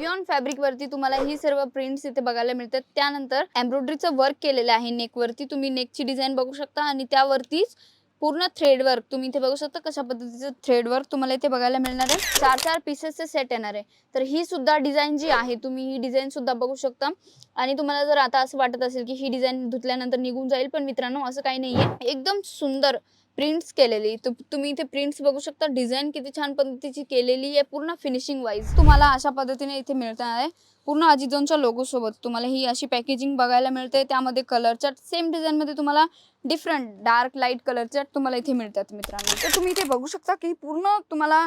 Rayon fabric वरती तुम्हाला ही सर्व प्रिंट्स इथे बघायला मिळतात. त्यानंतर एम्ब्रॉयडरीचं वर्क केलेलं आहे नेक वरती. तुम्ही नेकची डिझाईन बघू शकता आणि त्यावरतीच पूर्ण थ्रेड वर्क तुम्ही इथे बघू शकता कशा पद्धतीचं थ्रेड वर्क तुम्हाला इथे बघायला मिळणार आहे. चार चार पीसेसचे सेट येणार आहे. तर ही सुद्धा डिझाईन जी आहे तुम्ही ही डिझाईन सुद्धा बघू शकता. आणि तुम्हाला जर आता असं वाटत असेल की ही डिझाईन धुतल्यानंतर निघून जाईल पण मित्रांनो असं काही नाहीये. एकदम सुंदर प्रिंट्स केलेली. तु- तुम्ही इथे प्रिंट्स बघू शकता. डिझाईन किती छान पद्धतीची केलेली आहे. पूर्ण फिनिशिंग वाईज तुम्हाला अशा पद्धतीने इथे मिळणार आहे. पूर्ण अजिजोनच्या लोगो सोबत तुम्हाला ही अशी पॅकेजिंग बघायला मिळते. त्यामध्ये कलरच्या सेम डिझाईन मध्ये तुम्हाला डिफरंट डार्क लाइट कलरच्या तुम्हाला इथे मिळतात मित्रांनो. तर तुम्ही इथे बघू शकता की पूर्ण तुम्हाला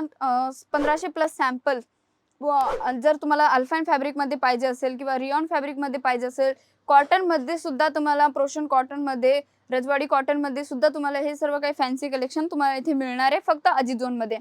पंधराशे प्लस सॅम्पल जर तुम्हाला अल्फाईन फॅब्रिकमध्ये पाहिजे असेल किंवा रिऑन फॅब्रिकमध्ये पाहिजे असेल कॉटनमध्ये सुद्धा तुम्हाला प्रोशन कॉटनमध्ये रजवाडी कॉटनमध्ये सुद्धा तुम्हाला हे सर्व काही फॅन्सी कलेक्शन तुम्हाला इथे मिळणार आहे फक्त अजित झोनमध्ये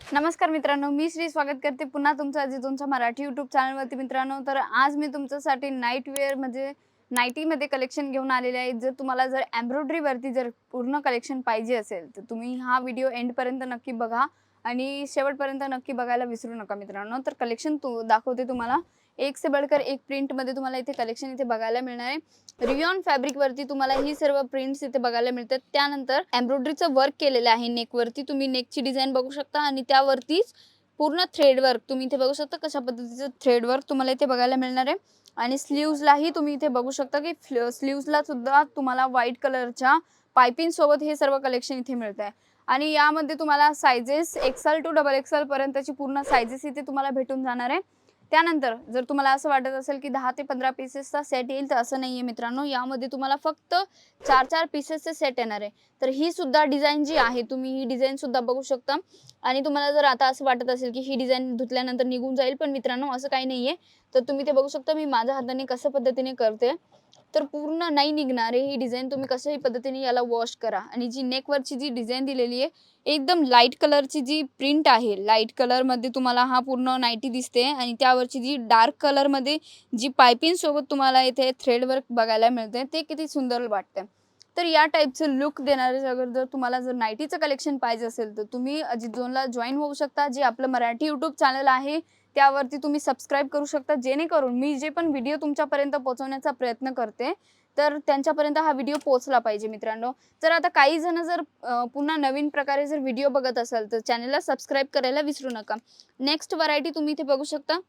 नमस्कार मित्रांनो मी श्री स्वागत करते पुन्हा तुमचं अजित मराठी यूट्यूब चॅनलवरती मित्रांनो तर आज मी तुमच्यासाठी नाईट वेअर म्हणजे नाईटीमध्ये कलेक्शन घेऊन आलेले आहे. जर तुम्हाला जर एम्ब्रॉयडरीवरती जर पूर्ण कलेक्शन पाहिजे असेल तर तुम्ही हा व्हिडिओ एंडपर्यंत नक्की बघा. आणि शेवटपर्यंत नक्की बघायला विसरू नका मित्रांनो. तर कलेक्शन तू दाखवते तुम्हाला. एक से बडकर एक प्रिंटमध्ये तुम्हाला इथे कलेक्शन इथे बघायला मिळणार आहे. रियॉन फॅब्रिकवरती तुम्हाला ही सर्व प्रिंट्स इथे बघायला मिळतात. त्यानंतर एम्ब्रॉयडरीचं वर्क केलेलं आहे नेकवरती तुम्ही नेकची डिझाईन बघू शकता आणि त्यावरतीच पूर्ण थ्रेड वर्क तुम्ही इथे बघू शकता. कशा पद्धतीचं थ्रेड वर्क तुम्हाला इथे बघायला मिळणार आहे. आणि स्लीव्जलाही तुम्ही इथे बघू शकता की स्लीव्जला सुद्धा तुम्हाला व्हाईट कलरच्या पायपिंग सोबत हे सर्व कलेक्शन इथे मिळत आहे आणि यामध्ये तुम्हाला sizes XL to double XL पर्यंतची पूर्ण सायझेस इथे तुम्हाला भेटून जाणार आहे. त्यानंतर जर तुम्हाला असं वाटत असेल की दहा ते पंधरा पीसेसचा सेट येईल तर असं नाही आहे मित्रांनो. यामध्ये तुम्हाला फक्त चार चार पीसेसचे सेट येणार आहे. तर ही सुद्धा डिझाईन जी आहे तुम्ही ही डिझाईन सुद्धा बघू शकता. आणि तुम्हाला जर आता असं वाटत असेल की ही डिझाईन धुतल्यानंतर निघून जाईल पण मित्रांनो असं काही नाही आहे तर तुम्ही ते बघू शकता. मी माझ्या हाताने कसं पद्धतीने करते. तर पूर्ण नाही निघणार आहे. ही डिझाईन तुम्ही कशाही पद्धतीने याला वॉश करा. आणि जी नेकवरची जी डिझाईन दिलेली आहे एकदम लाइट कलरची जी प्रिंट आहे लाइट कलरमध्ये तुम्हाला हा पूर्ण नाईटी दिसते. आणि त्यावरची जी डार्क कलरमध्ये जी पायपिंग सोबत तुम्हाला इथे थ्रेड वर्क बघायला मिळते ते किती सुंदर वाटते तर या टाईपचं लुक देणारे अगर जर तुम्हाला जर नाईटीचं कलेक्शन पाहिजे असेल तर तुम्ही अजित झोनला जॉईन होऊ शकता जे आपलं मराठी यूट्यूब चॅनल आहे. त्यावरती तुम्ही सबस्क्राईब करू शकता. जेणेकरून मी जे पण व्हिडिओ तुमच्यापर्यंत पोहोचवण्याचा प्रयत्न करते तर त्यांच्यापर्यंत हा व्हिडिओ पोहोचला पाहिजे मित्रांनो. जर आता काही जण जर पुन्हा नवीन प्रकारे जर व्हिडिओ बघत असाल तर चॅनलला सबस्क्राईब करायला विसरू नका. नेक्स्ट व्हरायटी तुम्ही इथे बघू शकता.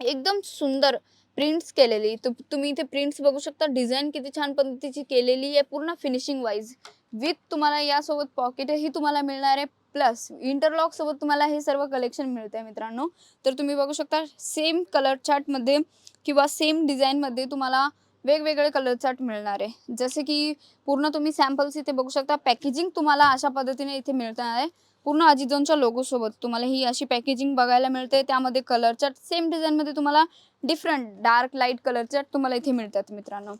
एकदम सुंदर प्रिंट्स केलेली. तु- तुम्ही इथे प्रिंट्स बघू शकता. डिझाईन किती छान पद्धतीची केलेली आहे. पूर्ण फिनिशिंग वाईज विथ तुम्हाला यासोबत पॉकेटही तुम्हाला मिळणार आहे. प्लस इंटरलॉक सोबत तुम्हाला हे सर्व कलेक्शन मिळते आहे मित्रांनो. तर तुम्ही बघू शकता सेम कलर चार्टमध्ये किंवा सेम डिझाईनमध्ये तुम्हाला वेगवेगळे कलर चार्ट मिळणार आहे. जसे की पूर्ण तुम्ही सॅम्पल्स इथे बघू शकता पॅकेजिंग तुम्हाला अशा पद्धतीने इथे मिळणार आहे. पूर्ण अजिजोनच्या लोगो सोबत तुम्हाला ही अशी पॅकेजिंग बघायला मिळते त्यामध्ये कलर चार्ट सेम डिझाईनमध्ये तुम्हाला different dark light colour chart तुम्हाला इथे मिळतात मित्रांनो.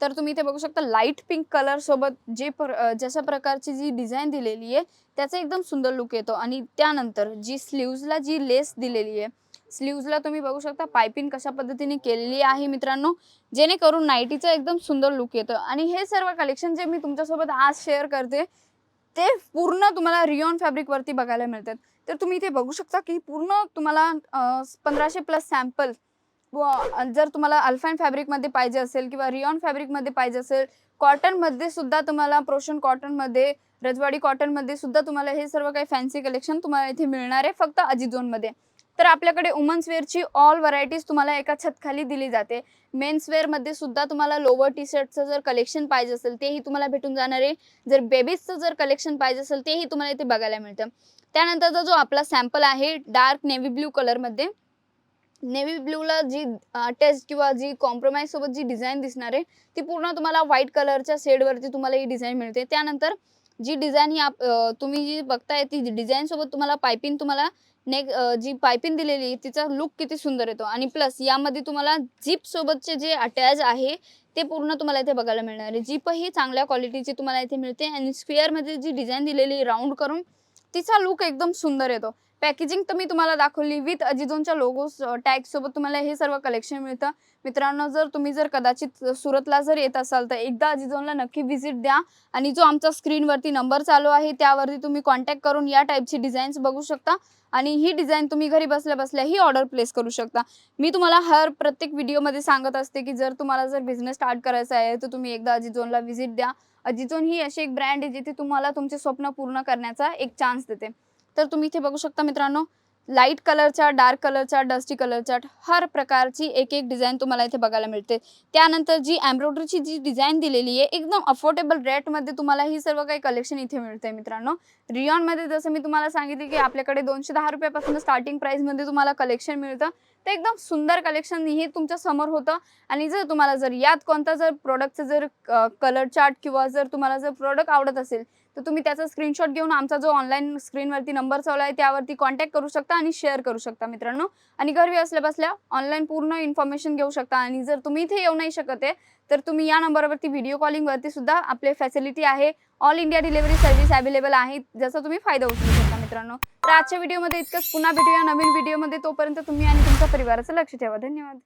तर तुम्ही इथे बघू शकता लाइट पिंक कलर सोबत जे पर जशा प्रकारची जी डिझाईन दिलेली आहे त्याचा एकदम सुंदर लुक येतो. आणि त्यानंतर जी स्लीव्जला जी लेस दिलेली आहे स्लीव्जला तुम्ही बघू शकता पायपिंग कशा पद्धतीने केलेली आहे मित्रांनो जेणेकरून नाईटीचं एकदम सुंदर लुक येतं. आणि हे सर्व कलेक्शन जे मी तुमच्यासोबत आज शेअर करते ते पूर्ण तुम्हाला रिओन फॅब्रिकवरती बघायला मिळतात. तर तुम्ही इथे बघू शकता की पूर्ण तुम्हाला पंधराशे प्लस सॅम्पल व जर तुम्हाला अल्फाईन फॅब्रिकमध्ये पाहिजे असेल किंवा रिऑन फॅब्रिकमध्ये पाहिजे असेल कॉटनमध्ये सुद्धा तुम्हाला प्रोशन कॉटनमध्ये रजवाडी कॉटनमध्ये सुद्धा तुम्हाला हे सर्व काही फॅन्सी कलेक्शन तुम्हाला इथे मिळणार आहे फक्त अजिझोनमध्ये तर आपल्याकडे वुमन्स वेअरची ऑल व्हरायटीज तुम्हाला एका छतखाली दिली जाते. मेन्स वेअरमध्ये सुद्धा तुम्हाला लोवर टी शर्टचं जर कलेक्शन पाहिजे असेल तेही तुम्हाला भेटून जाणार आहे. जर बेबीजचं जर कलेक्शन पाहिजे असेल तेही तुम्हाला इथे बघायला मिळतं. त्यानंतरचा जो आपला सॅम्पल आहे डार्क नेव्ही ब्ल्यू कलरमध्ये नेव्ही ब्ल्यूला जी अटॅच किंवा जी कॉम्प्रोमाइज सोबत जी डिझाईन दिसणार आहे ती पूर्ण तुम्हाला व्हाईट कलरच्या शेडवरती तुम्हाला ही डिझाईन मिळते. त्यानंतर जी डिझाईन ही आप तुम्ही जी बघताय ती डिझाईन सोबत तुम्हाला पायपिंग तुम्हाला नेक जी पायपिंग दिलेली आहे, तिचा लुक किती सुंदर येतो. आणि प्लस यामध्ये तुम्हाला जीप सोबतचे जे अटॅच आहे ते पूर्ण तुम्हाला इथे बघायला मिळणार आहे. जीप ही चांगल्या क्वालिटीची तुम्हाला इथे मिळते. आणि स्क्वेअरमध्ये जी डिझाईन दिलेली राऊंड करून तिचा लुक एकदम सुंदर येतो. पॅकेजिंग तर मी तुम्हाला दाखवली विथ अजिझोनच्या लोगो टॅग सोबत तुम्हाला हे सर्व कलेक्शन मिळतं. मित्रांनो जर तुम्ही जर कदाचित सुरतला जर येत असाल तर एकदा अजिझोनला नक्की व्हिजिट द्या. आणि जो आमचा स्क्रीनवरती नंबर चालू आहे त्यावरती तुम्ही कॉन्टॅक्ट करून या टाईपची डिझाईन्स बघू शकता. आणि ही डिझाईन तुम्ही घरी बसल्या बसल्या ही ऑर्डर प्लेस करू शकता. मी तुम्हाला हर प्रत्येक व्हिडिओमध्ये सांगत असते की जर तुम्हाला जर बिझनेस स्टार्ट करायचा आहे तर तुम्ही एकदा अजिझोनला व्हिजिट द्या. अजिझोन ही अशी एक ब्रँड आहे जिथे तुम्हाला तुमचे स्वप्न पूर्ण करण्याचा एक चान्स देते. तर तुम्ही इथे बघू शकता मित्रांनो लाइट कलरचा डार्क कलरचा डस्टी कलरचा हर प्रकारची एक एक डिझाईन तुम्हाला इथे बघायला मिळते. त्यानंतर जी एम्ब्रॉयडरीची जी डिझाईन दिलेली आहे एकदम अफोर्डेबल रेटमध्ये तुम्हाला ही सर्व काही कलेक्शन इथे मिळते मित्रांनो. रियॉनमध्ये जसं मी तुम्हाला सांगितले की आपल्याकडे दोनशे दहा रुपयापासून स्टार्टिंग प्राईसमध्ये तुम्हाला कलेक्शन मिळतं. तर एकदम सुंदर कलेक्शन हे तुमच्यासमोर होतं. आणि जर तुम्हाला जर यात कोणता जर प्रोडक्टचं जर कलर चार्ट किंवा जर तुम्हाला जर प्रोडक्ट आवडत असेल तर तुम्ही त्याचा स्क्रीनशॉट घेऊन आमचा जो ऑनलाईन स्क्रीनवरती नंबर चालू आहे त्यावरती कॉन्टॅक्ट करू शकता आणि शेअर करू शकता मित्रांनो. आणि घरी असल्या बसल्या ऑनलाईन पूर्ण इन्फॉर्मेशन घेऊ शकता. आणि जर तुम्ही इथे येऊ नाही शकत आहे तर तुम्ही या नंबरवरती व्हिडिओ कॉलिंगवरती सुद्धा आपले फॅसिलिटी आहे. All India delivery service available आहे ज्याचा तुम्ही फायदा उचलू शकता मित्रांनो. तर आजच्या व्हिडिओमध्ये इतकंच. पुन्हा भेटूया नवीन व्हिडिओमध्ये तोपर्यंत तुम्ही आणि तुमच्या परिवाराचं लक्ष ठेवा. धन्यवाद.